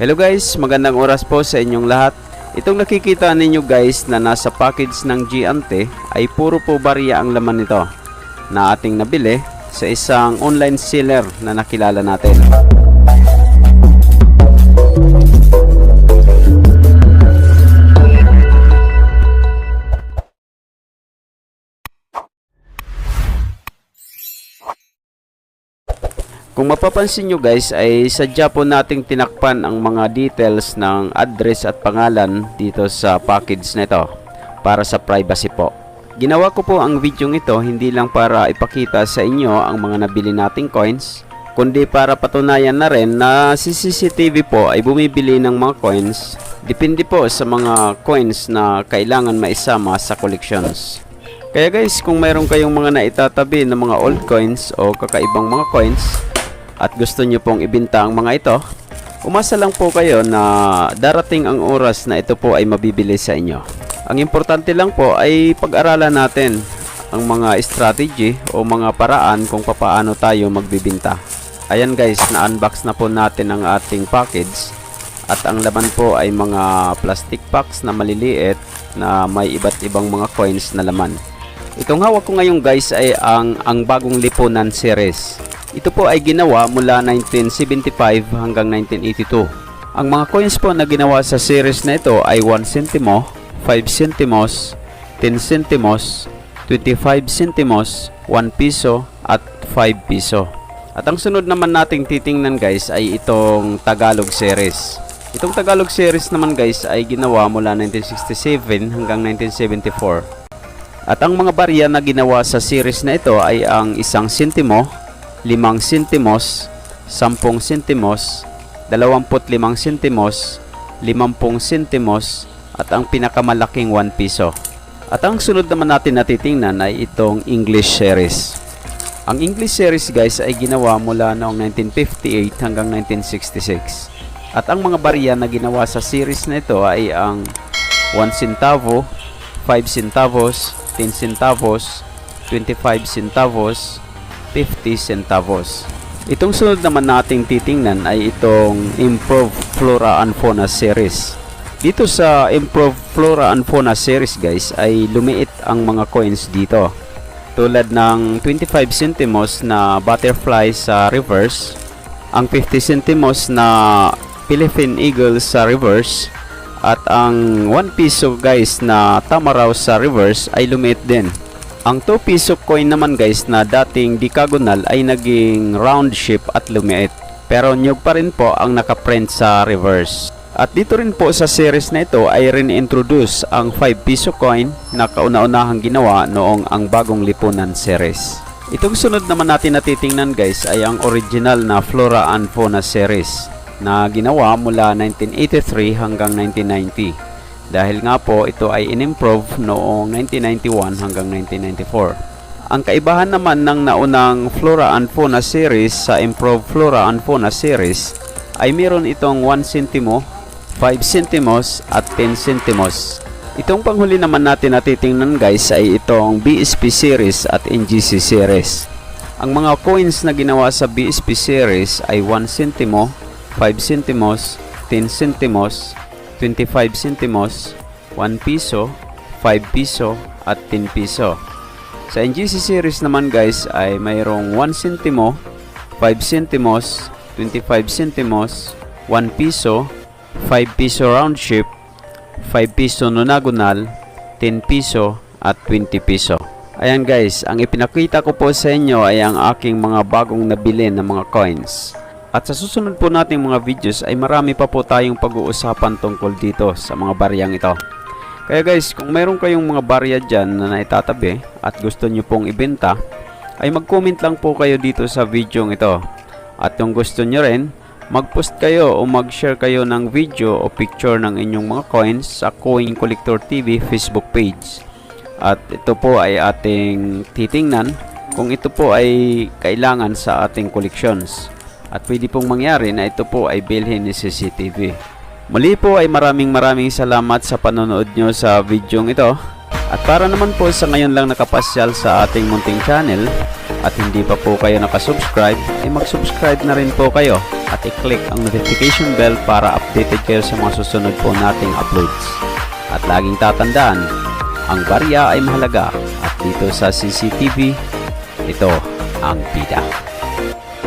Hello guys, magandang oras po sa inyong lahat. Itong nakikita ninyo guys na nasa package ng Giante ay puro po barya ang laman nito na ating nabili sa isang online seller na nakilala natin. Kung mapapansin nyo guys ay sadya po nating tinakpan ang mga details ng address at pangalan dito sa package na ito para sa privacy po. Ginawa ko po ang video ito hindi lang para ipakita sa inyo ang mga nabili nating coins kundi para patunayan na rin na si CCTV po ay bumibili ng mga coins depende po sa mga coins na kailangan maisama sa collections. Kaya guys, kung mayroon kayong mga naitatabi ng mga old coins o kakaibang mga coins at gusto nyo pong ibenta ang mga ito, umasa lang po kayo na darating ang oras na ito po ay mabibili sa inyo. Ang importante lang po ay pag-aralan natin ang mga strategy o mga paraan kung papaano tayo magbibinta. Ayan guys, na-unbox na po natin ang ating package at ang laman po ay mga plastic packs na maliliit na may iba't ibang mga coins na laman. Itong hawak ko ngayon guys ay ang ang bagong lipunan series. Ito po ay ginawa mula 1975 hanggang 1982. Ang mga coins po na ginawa sa series na ito ay 1 centimo, 5 centimos, 10 centimos, 25 centimos, 1 piso at 5 piso. At ang sunod naman nating titingnan guys ay itong Tagalog series. Itong Tagalog series naman guys ay ginawa mula 1967 hanggang 1974. At ang mga barya na ginawa sa series na ito ay ang isang sentimo, limang sentimos, sampung sentimos, dalawamput limang sentimos, limampung sentimos, at ang pinakamalaking 1 piso. At ang sunod naman natin na titingnan ay itong English series. Ang English series guys ay ginawa mula noong 1958 hanggang 1966. At ang mga barya na ginawa sa series na ito ay ang 1 centavo, 5 centavos, 10 centavos, 25 centavos, 50 centavos. Itong sunod naman nating titingnan ay itong Improve Flora and Fauna series. Dito sa Improve Flora and Fauna series guys ay lumiit ang mga coins dito. Tulad ng 25 centimos na butterfly sa reverse, ang 50 centimos na Philippine Eagle sa reverse, at ang 1 piso guys na tamaraw sa reverse ay lumiit din. Ang 2 piso coin naman guys na dating decagonal ay naging round shape at lumiit. Pero nyug pa rin po ang nakaprint sa reverse. At dito rin po sa series na ito ay rin-introduce ang 5 piso coin na kauna-unahang ginawa noong ang bagong lipunan series. Itong sunod naman natin na titingnan guys ay ang original na Flora and Fauna series na ginawa mula 1983 hanggang 1990. Dahil nga po ito ay in-improve noong 1991 hanggang 1994. Ang kaibahan naman ng naunang Flora and Fauna series sa Improved Flora and Fauna series ay meron itong 1 centimo, 5 centimos at 10 centimos. Itong panghuli naman natin na titingnan guys ay itong BSP series at NGC series. Ang mga coins na ginawa sa BSP series ay 1 centimo, 5 centimos, 10 centimos, 25 centimos, 1 piso, 5 piso, at 10 piso. Sa NGC series naman guys ay mayroong 1 centimo, 5 centimos, 25 centimos, 1 piso, 5 piso round ship, 5 piso nonagonal, 10 piso, at 20 piso. Ayan guys, ang ipinakita ko po sa inyo ay ang aking mga bagong nabili ng mga coins. At sa susunod po nating mga videos ay marami pa po tayong pag-uusapan tungkol dito sa mga baryang ito. Kaya guys, kung meron kayong mga barya dyan na naitatabi at gusto nyo pong ibenta, ay mag-comment lang po kayo dito sa video ito. At kung gusto nyo rin, mag-post kayo o mag-share kayo ng video o picture ng inyong mga coins sa Coin Collector TV Facebook page. At ito po ay ating titingnan kung ito po ay kailangan sa ating collections. At pwede pong mangyari na ito po ay bilhin ni CCTV. Muli po ay maraming maraming salamat sa panonood nyo sa video ito. At para naman po sa ngayon lang nakapasyal sa ating munting channel at hindi pa po kayo nakasubscribe, ay mag-subscribe na rin po kayo at i-click ang notification bell para updated kayo sa mga susunod po nating uploads. At laging tatandaan, ang barya ay mahalaga at dito sa CCTV, ito ang bida.